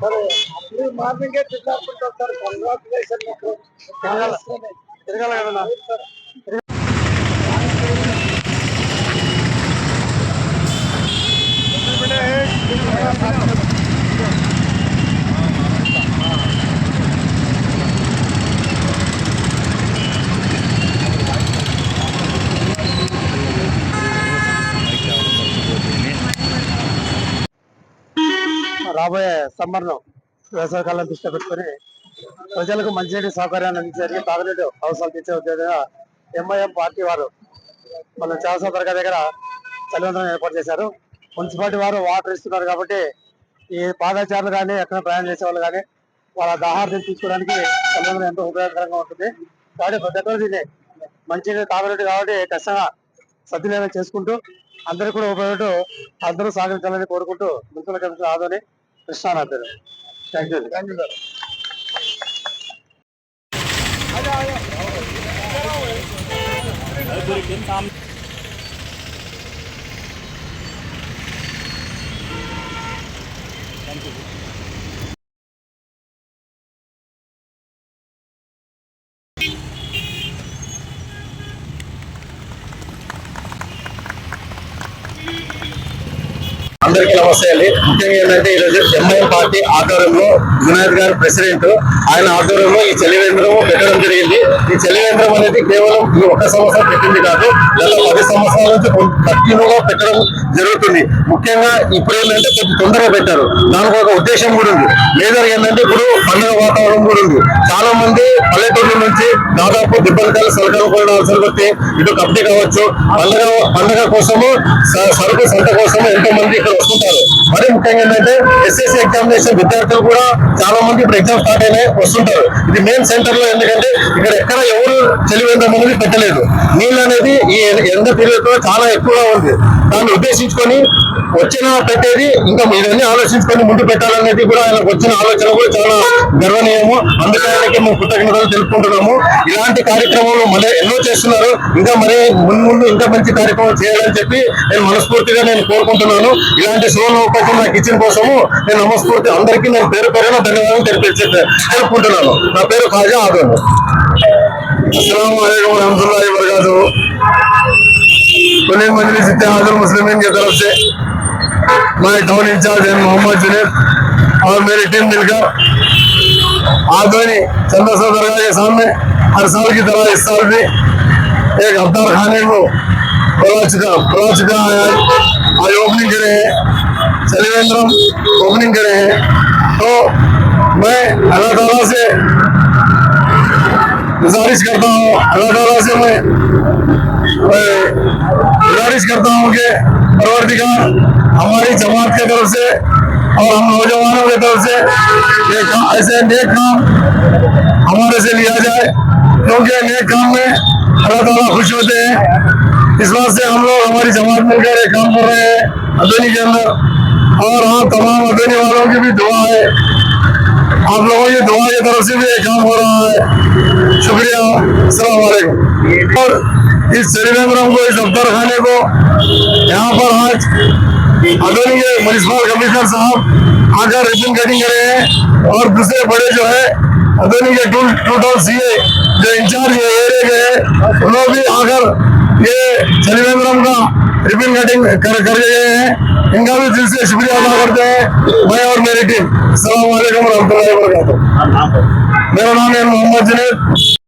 Sir ಅಲ್ಲಿ morning pickup sir congratulation ತಿರ್ಗಲ್ಲ రాబోయే సమ్మర్లో వేసవికాలం దృష్టి పెట్టుకొని ప్రజలకు మంచినీటి సౌకర్యాన్ని అందించడానికి తాగునీటి అవసరాలు తీర్చే ఉద్దేశంగా ఎంఐఎం పార్టీ వారు మన చాలసా దర్గా దగ్గర చలివంతరం ఏర్పాటు చేశారు. మున్సిపాలిటీ వారు వాటర్ ఇస్తున్నారు కాబట్టి ఈ పాదచారులు కానీ ఎక్కడ ప్రయాణం చేసే వాళ్ళు కానీ వాళ్ళ దాహార్థం తీసుకోవడానికి చలివంతరం ఎంతో ఉపయోగకరంగా ఉంటుంది. కాబట్టి ప్రతి ఒక్కరు దీన్ని మంచినీటి తాగునీటి కాబట్టి ఖచ్చితంగా సద్వినియోగం చేసుకుంటూ అందరూ కూడా ఉపయోగపడుతూ అందరూ సహకరించాలని కోరుకుంటూ municipal commissioner Adoni Sana ederim. Teşekkür ederim. Ben güzel. Hadi hadi. Hadi hadi. అందరికీ నమస్తే అండి ముఖ్యంగా ఏంటంటే ఈరోజు ఎంఐఎం పార్టీ ఆధ్వర్యంలో వినాయక్ గారు ప్రెసిడెంట్. ఆయన ఆధ్వర్యంలో ఈ చలివేంద్రం పెట్టడం జరిగింది. ఈ చలివేంద్రం అనేది కేవలం ఈ ఒక సంవత్సరం పెట్టింది కాదు గత పది సంవత్సరాల నుంచి కంటిన్యూగా పెట్టడం జరుగుతుంది. ముఖ్యంగా ఇప్పుడు ఏంటంటే కొంచెం తొందరగా పెట్టారు. దానికి ఒక ఉద్దేశం కూడా ఉంది. లేదర్ ఏంటంటే ఇప్పుడు పండుగ వాతావరణం కూడా ఉంది. చాలా మంది పల్లెటూరు నుంచి దాదాపు దిబ్బలకాయలు సలకాలు కూడా అవసరం కొట్టి ఇటు కబడ్డీ కావచ్చు పండుగ పండుగ కోసము సరుకు సంత కోసం ఎంతో మంది ఇక్కడ Montero. మరి ముఖ్యంగా ఏంటంటే ఎస్ఎస్సి ఎగ్జామినేషన్ విద్యార్థులు కూడా చాలా మంది ఇప్పుడు ఎగ్జామ్ స్టార్ట్ అయినాయి వస్తుంటారు. ఇది మెయిన్ సెంటర్లో ఎందుకంటే ఇక్కడ ఎక్కడ ఎవరు చలివేంద్రం అనేది పెట్టలేదు. నీళ్ళు అనేది ఈ ఎండ తీరుతో చాలా ఎక్కువగా ఉంది. దాన్ని ఉద్దేశించుకొని వచ్చిన పెట్టేది ఇంకా ఇవన్నీ ఆలోచించుకొని ముందు పెట్టాలనేది కూడా ఆయనకు వచ్చిన ఆలోచన కూడా చాలా గర్వనీయము. అందుకే ఆయనకి మేము కృతజ్ఞతలు తెలుపుకుంటున్నాము. ఇలాంటి కార్యక్రమాలు మళ్ళీ ఎన్నో చేస్తున్నారు. ఇంకా మరి ముందు ముందు ఇంకా మంచి కార్యక్రమం చేయాలని చెప్పి నేను మనస్ఫూర్తిగా నేను కోరుకుంటున్నాను. ఇలాంటి సువర్ణ అవకాశం నాకు ఇచ్చిన కోసము నేను నమస్ఫూర్తి అందరికీ నేను పేరు పేరున ధన్యవాదాలు తెలిపి తెలుపుకుంటున్నాను నా పేరు ఖాజా ఆదోన్ అస్సలం वालेकुम रहमतुल्लाहि वबरकातुहू कुली मजलिस इत्तेहादुल मुस्लिमीन की तरफ से मैं town incharge M Mohammad Juned और मेरी टीम मिलकर आधोनी चंद्रसर दरगाह के सामने हर साल की तरह इस साल भी एक अवतार खाने को खुला चुका खुला चुका है आज आज ओपनिंग करे हैं चलिवेंद्रम ओपनिंग करे। हैं तो मैं अल्लाह ताला से गुजारिश करता हूँ, अल्लाह ताला से मैं गुजारिश करता हूँ कि परवरदिगार हमारी जमात की तरफ़ से और हम नौजवानों की तरफ़ से ऐसे नेक काम हमारे से लिया जाए, क्योंकि नेक काम में अल्लाह ताला खुश होते हैं। इस बात से हम लोग हमारी जमात मिलकर एक काम कर रहे हैं। अदनी के अंदर और हाँ तमाम अदनी वालों की भी दुआ है। आप लोगों की दुआ की तरफ़ से भी ये काम हो रहा है। शुक्रिया। वालेकुम। और इस सेलिब्रेम को, इस अफ्तर खाने को, यहाँ पर आज के म्यूनसिपल कमिश्नर साहब आकर रिबन कटिंग करे हैं और दूसरे बड़े जो है के टू टू टाउन सी जो इंचार्ज एरिया के हैं, उन्होंने भी आकर ये सेलिब्रेम का रिबन कटिंग कर कर गए हैं इनका भी दिल से शुक्रिया अदा करते हैं मैं और मेरी टीम अस्सलाम वालेकुम रहमतुल्लाहि व बरकातहू मेरा नाम है मोहम्मद जुनेद